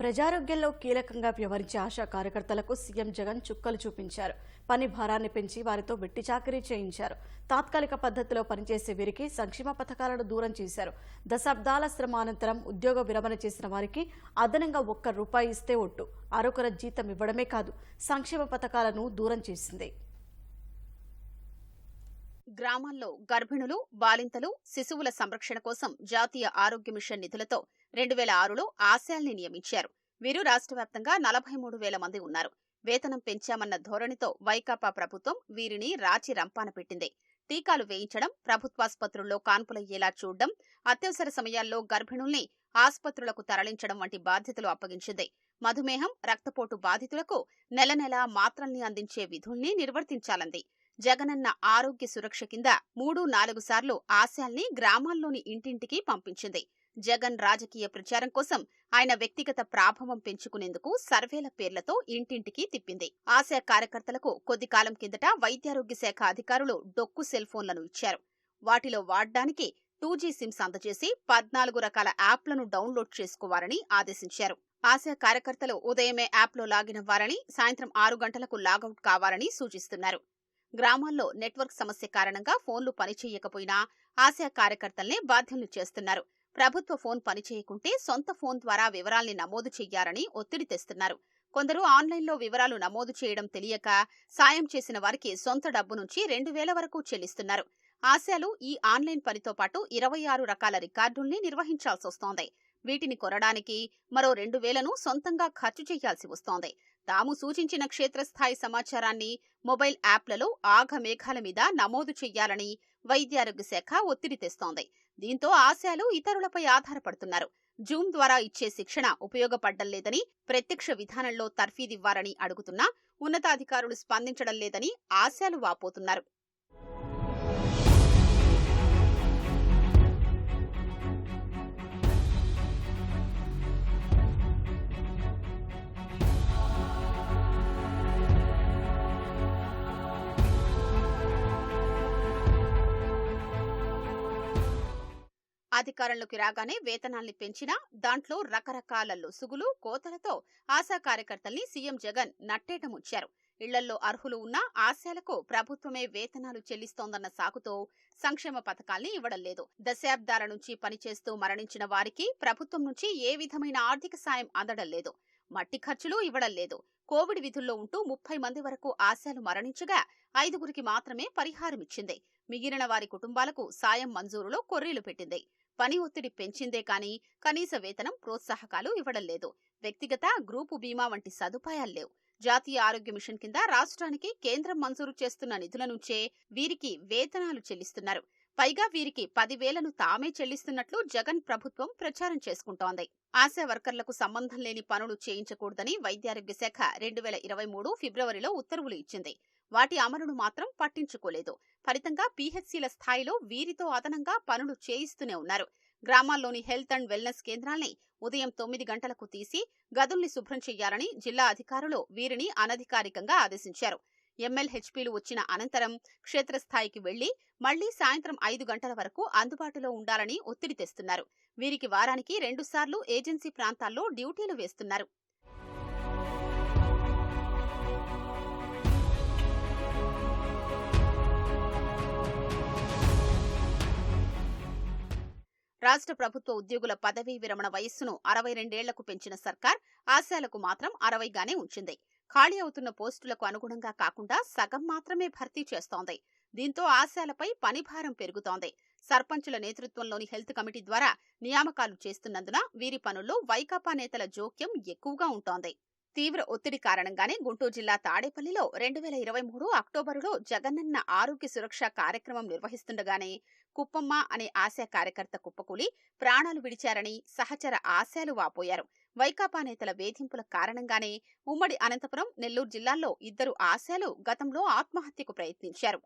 ప్రజారోగ్యంలో కీలకంగా వ్యవహరించే ఆశా కార్యకర్తలకు సీఎం జగన్ చుక్కలు చూపించారు. పని భారాన్ని పెంచి వారితో వెట్టి చాకరీ చేయించారు. తాత్కాలిక పద్ధతిలో పనిచేసే వీరికి సంక్షేమ పథకాలను దూరం చేశారు. దశాబ్దాల శ్రమ అనంతరం ఉద్యోగ విరమణ చేసిన వారికి అదనంగా ఒక్క రూపాయి ఇస్తే ఒట్టు. ఆరోగ్య జీతం ఇవ్వడమే కాదు సంక్షేమ పథకాలను దూరం చేసింది. గ్రామాల్లో గర్భిణులు బాలింతలు శిశువుల సంరక్షణ కోసం జాతీయ ఆరోగ్య మిషన్ నిధులతో రెండు వేల ఆరులో ఆశయాల్ని నియమించారు. వీరు రాష్ట్ర వ్యాప్తంగా నలభై మూడు వేల మంది ఉన్నారు. వేతనం పెంచామన్న ధోరణితో వైకాపా ప్రభుత్వం వీరిని రాచి రంపాన పెట్టింది. టీకాలు వేయించడం ప్రభుత్వాసుపత్రుల్లో కాన్పులయ్యేలా చూడడం అత్యవసర సమయాల్లో గర్భిణుల్ని ఆసుపత్రులకు తరలించడం వంటి బాధ్యతలు అప్పగించింది. మధుమేహం రక్తపోటు బాధితులకు నెల నెలా మాత్రల్ని అందించే విధుల్ని నిర్వర్తించాలంది. జగనన్న ఆరోగ్య సురక్ష కింద మూడు నాలుగు సార్లు ఆశాల్ని గ్రామాల్లోని ఇంటింటికి పంపించింది. జగన్ రాజకీయ ప్రచారం కోసం ఆయన వ్యక్తిగత ప్రాభవం పెంచుకునేందుకు సర్వేల పేర్లతో ఇంటింటికి తిప్పింది. ఆశా కార్యకర్తలకు కొద్ది కాలం కిందట వైద్యారోగ్య శాఖ అధికారులు డొక్కు సెల్ ఫోన్లను ఇచ్చారు. వాటిలో వాడడానికి టూ జీ సిమ్స్ అందజేసి పద్నాలుగు రకాల యాప్లను డౌన్లోడ్ చేసుకోవాలని ఆదేశించారు. ఆశా కార్యకర్తలు ఉదయమే యాప్లో లాగిన్ అవ్వాలని సాయంత్రం ఆరు గంటలకు లాగౌట్ కావాలని సూచిస్తున్నారు. గ్రామాల్లో నెట్వర్క్ సమస్య కారణంగా ఫోన్లు పనిచేయకపోయినా ఆశా కార్యకర్తల్నే బాధ్యులు చేస్తున్నారు. ప్రభుత్వ ఫోన్ పనిచేయకుంటే సొంత ఫోన్ ద్వారా వివరాల్ని నమోదు చెయ్యాలని ఒత్తిడి తెస్తున్నారు. కొందరు ఆన్లైన్లో వివరాలు నమోదు చేయడం తెలియక సాయం చేసిన వారికి సొంత డబ్బు నుంచి రెండు వేల వరకు చెల్లిస్తున్నారు. ఆశాలు ఈ ఆన్లైన్ పనితో పాటు ఇరవై ఆరు రకాల రికార్డుల్ని నిర్వహించాల్సొస్తోంది. వీటిని కొనడానికి మరో రెండు వేలను సొంతంగా ఖర్చు చేయాల్సి వస్తోంది. తాము సూచించిన క్షేత్రస్థాయి సమాచారాన్ని మొబైల్ యాప్లలో ఆఘమేఘాల మీద నమోదు చెయ్యాలని వైద్యారోగ్య శాఖ ఒత్తిడి తెస్తోంది. దీంతో ఆశాలు ఇతరులపై ఆధారపడుతున్నారు. జూమ్ ద్వారా ఇచ్చే శిక్షణ ఉపయోగపడ్డం లేదని ప్రత్యక్ష విధానంలో తర్ఫీదివ్వాలని అడుగుతున్నా ఉన్నతాధికారులు స్పందించడం లేదని ఆశాలు వాపోతున్నారు. అధికారంలోకి రాగానే వేతనాల్ని పెంచినా దాంట్లో రకరకాల లొసుగులు కోతలతో ఆశా కార్యకర్తల్ని సీఎం జగన్ నట్టేట ముంచారు ఇళ్ళల్లో అర్హులు ఉన్న ఆశయాలకు ప్రభుత్వమే వేతనాలు చెల్లిస్తోందన్న సాకుతో సంక్షేమ పథకాల్ని ఇవ్వడం లేదు. దశాబ్దాల నుంచి పనిచేస్తూ మరణించిన వారికి ప్రభుత్వం నుంచి ఏ విధమైన ఆర్థిక సాయం అందడం లేదు. మట్టి ఖర్చులు ఇవ్వడం లేదు. కోవిడ్ విధుల్లో ఉంటూ ముప్పై మంది వరకు ఆశయాలు మరణించగా ఐదుగురికి మాత్రమే పరిహారం ఇచ్చింది మిగిలిన వారి కుటుంబాలకు సాయం మంజూరులో కొర్రీలు పెట్టింది. పని ఒత్తిడి పెంచిందే కానీ కనీస వేతనం ప్రోత్సాహకాలు ఇవ్వడం లేదు. వ్యక్తిగత గ్రూపు బీమా వంటి సదుపాయాలు లేవు. జాతీయ ఆరోగ్య మిషన్ కింద రాష్ట్రానికి కేంద్రం మంజూరు చేస్తున్న నిధుల నుంచే వీరికి వేతనాలు చెల్లిస్తున్నారు. పైగా వీరికి పదివేలను తామే చెల్లిస్తున్నట్లు జగన్ ప్రభుత్వం ప్రచారం చేసుకుంటోంది. ఆశా వర్కర్లకు సంబంధం లేని పనులు చేయించకూడదని వైద్యారోగ్య శాఖ రెండు వేల ఇరవై మూడు ఫిబ్రవరిలో ఉత్తర్వులు ఇచ్చింది. వాటి అమలును మాత్రం పట్టించుకోలేదు. ఫలితంగా పీహెచ్సీల స్థాయిలో వీరితో అదనంగా పనులు చేయిస్తూనే ఉన్నారు. గ్రామాల్లోని హెల్త్ అండ్ వెల్నెస్ కేంద్రాల్ని ఉదయం తొమ్మిది గంటలకు తీసి గదుల్ని శుభ్రం చేయాలని జిల్లా అధికారులు వీరిని అనధికారికంగా ఆదేశించారు. ఎమ్మెల్హెచ్పీలు వచ్చిన అనంతరం క్షేత్రస్థాయికి వెళ్ళి మళ్ళీ సాయంత్రం ఐదు గంటల వరకు అందుబాటులో ఉండాలని ఒత్తిడి తెస్తున్నారు. వీరికి వారానికి రెండుసార్లు ఏజెన్సీ ప్రాంతాల్లో డ్యూటీలు వేస్తున్నారు. రాష్ట్ర ప్రభుత్వ ఉద్యోగుల పదవీ విరమణ వయస్సును అరవై రెండేళ్ళకు పెంచిన సర్కార్ ఆశాలకు మాత్రం అరవైగానే ఉంచింది. ఖాళీ అవుతున్న పోస్టులకు అనుగుణంగా కాకుండా సగం మాత్రమే భర్తీ చేస్తోంది. దీంతో ఆశాలపై పనిభారం పెరుగుతోంది. సర్పంచుల నేతృత్వంలోని హెల్త్ కమిటీ ద్వారా నియామకాలు చేస్తున్నందున వీరి పనుల్లో వైకాపా నేతల జోక్యం ఎక్కువగా ఉంటోంది. తీవ్ర ఒత్తిడి కారణంగానే గుంటూరు జిల్లా తాడేపల్లిలో రెండు వేల ఇరవై మూడు అక్టోబరులో జగనన్న ఆరోగ్య సురక్ష కార్యక్రమం నిర్వహిస్తుండగానే కుప్పమ్మ అనే ఆశా కార్యకర్త కుప్పకూలి ప్రాణాలు విడిచారని సహచర ఆశాలు వాపోయారు. వైకాపా నేతల వేధింపుల కారణంగానే ఉమ్మడి అనంతపురం నెల్లూరు జిల్లాల్లో ఇద్దరు ఆశాలు గతంలో ఆత్మహత్యకు ప్రయత్నించారు.